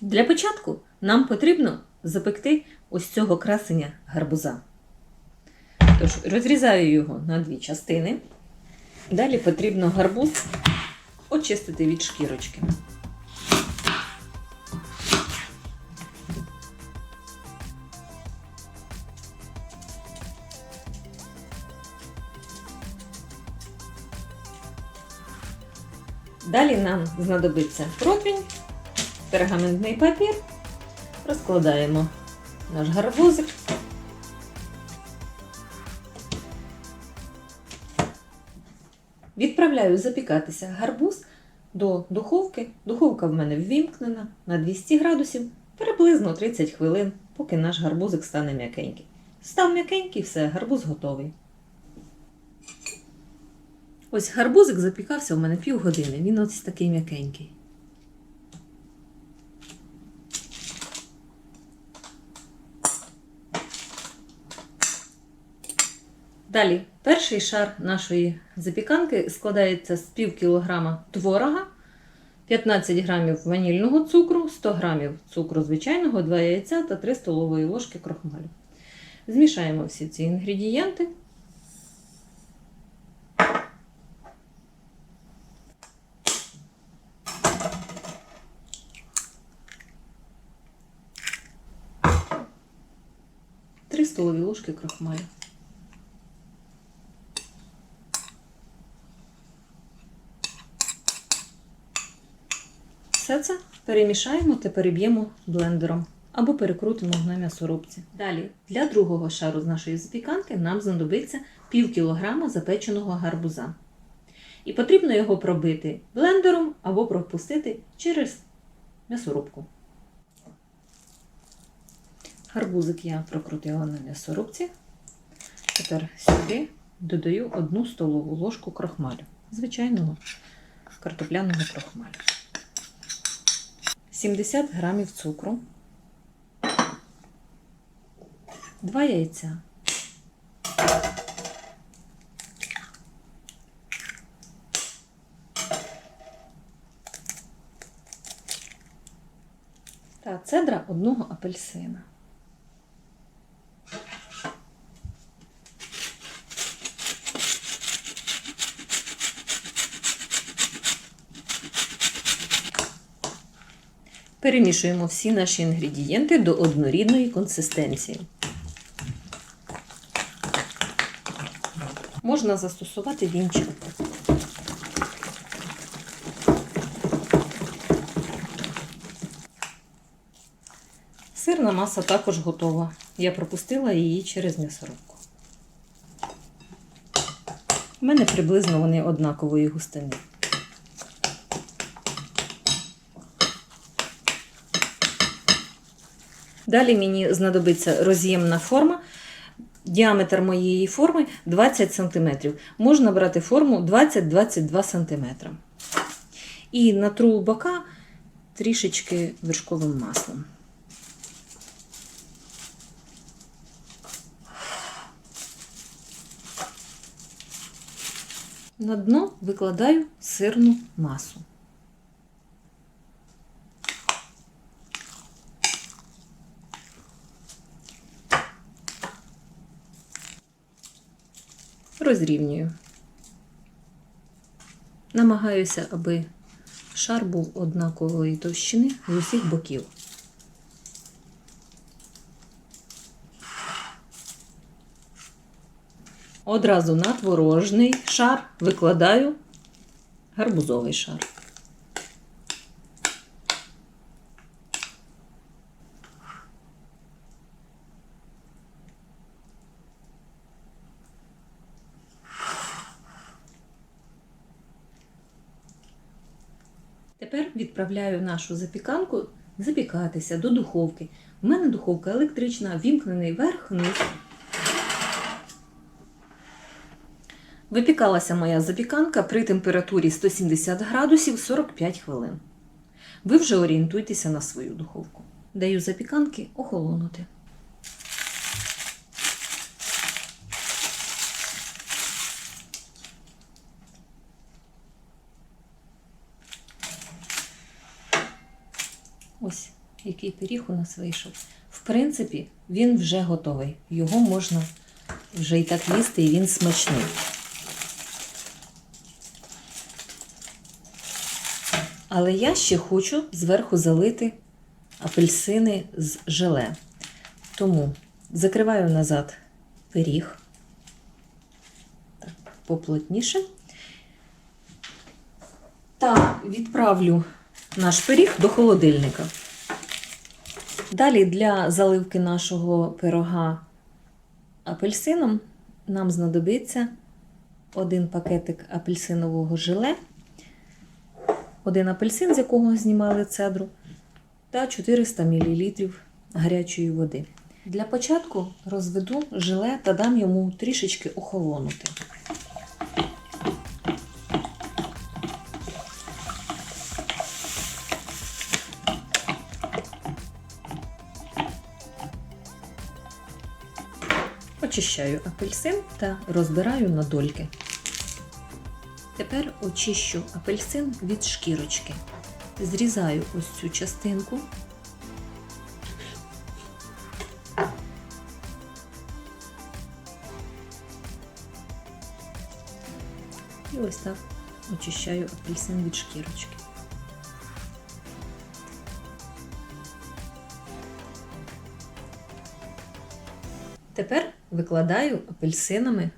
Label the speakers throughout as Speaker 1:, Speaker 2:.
Speaker 1: Для початку нам потрібно запекти ось цього красення гарбуза. Тож розрізаю його на дві частини. Далі потрібно гарбуз очистити від шкірочки. Далі нам знадобиться противень, пергаментний папір. Розкладаємо наш гарбузик. Відправляю запікатися гарбуз до духовки. Духовка в мене ввімкнена на 200 градусів, приблизно 30 хвилин, поки наш гарбузик стане м'якенький. Став м'якенький, все, гарбуз готовий. Ось гарбузик запікався у мене півгодини. Він ось такий м'якенький. Далі, перший шар нашої запіканки складається з пів кілограма творога, 15 грамів ванільного цукру, 100 грамів цукру звичайного, 2 яйця та 3 столової ложки крохмалю. Змішаємо всі ці інгредієнти. Три столові ложки крохмалю. Все це перемішаємо та переб'ємо блендером або перекрутимо на м'ясорубці. Далі, для другого шару з нашої запіканки нам знадобиться пів кілограма запеченого гарбуза. І потрібно його пробити блендером або пропустити через м'ясорубку. Гарбузик я прокрутила на м'ясорубці. Тепер сюди додаю одну столову ложку крохмалю, звичайного картопляного крохмалю. 70 грамів цукру, 2 яйця, та цедра одного апельсина. Перемішуємо всі наші інгредієнти до однорідної консистенції. Можна застосувати вінчик. Сирна маса також готова. Я пропустила її через м'ясорубку. У мене приблизно вони однакової густини. Далі мені знадобиться роз'ємна форма. Діаметр моєї форми 20 см. Можна брати форму 20-22 см. І натру бока трішечки вершковим маслом. На дно викладаю сирну масу. Розрівнюю. Намагаюся, аби шар був однакової товщини з усіх боків. Одразу на творожний шар викладаю гарбузовий шар. Тепер відправляю нашу запіканку запікатися до духовки. У мене духовка електрична, вімкнений верх-вниз. Випікалася моя запіканка при температурі 170 градусів 45 хвилин. Ви вже орієнтуйтеся на свою духовку. Даю запіканки охолонути. Ось який пиріг у нас вийшов. В принципі, він вже готовий. Його можна вже і так їсти, і він смачний. Але я ще хочу зверху залити апельсини з желе. Тому закриваю назад пиріг так, поплотніше. Та відправлю наш пиріг до холодильника. Далі для заливки нашого пирога апельсином нам знадобиться один пакетик апельсинового желе, один апельсин, з якого знімали цедру, та 400 мл гарячої води. Для початку розведу желе та дам йому трішечки охолонути. Очищаю апельсин та розбираю на дольки. Тепер очищу апельсин від шкірочки. Зрізаю ось цю частинку. І ось так очищаю апельсин від шкірочки. Тепер викладаю апельсинами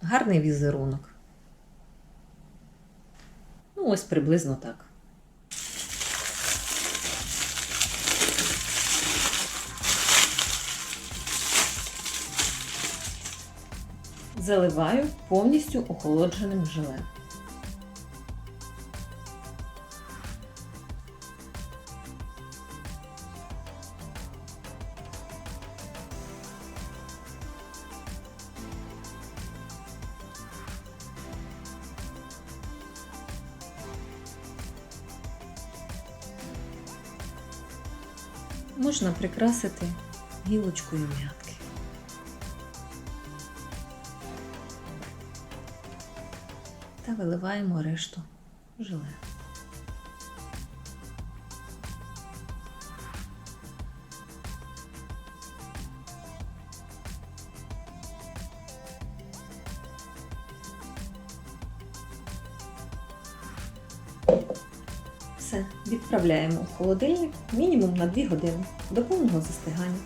Speaker 1: гарний візерунок. Ну, ось приблизно так. Заливаю повністю охолодженим желе. Можна прикрасити гілочкою м'ятки. Та виливаємо решту желе. Все, відправляємо в холодильник мінімум на 2 години до повного застигання.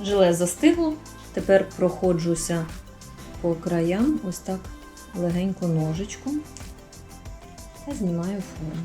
Speaker 1: Желе застигло, тепер проходжуся по краям, ось так легенько ножичком та знімаю форму.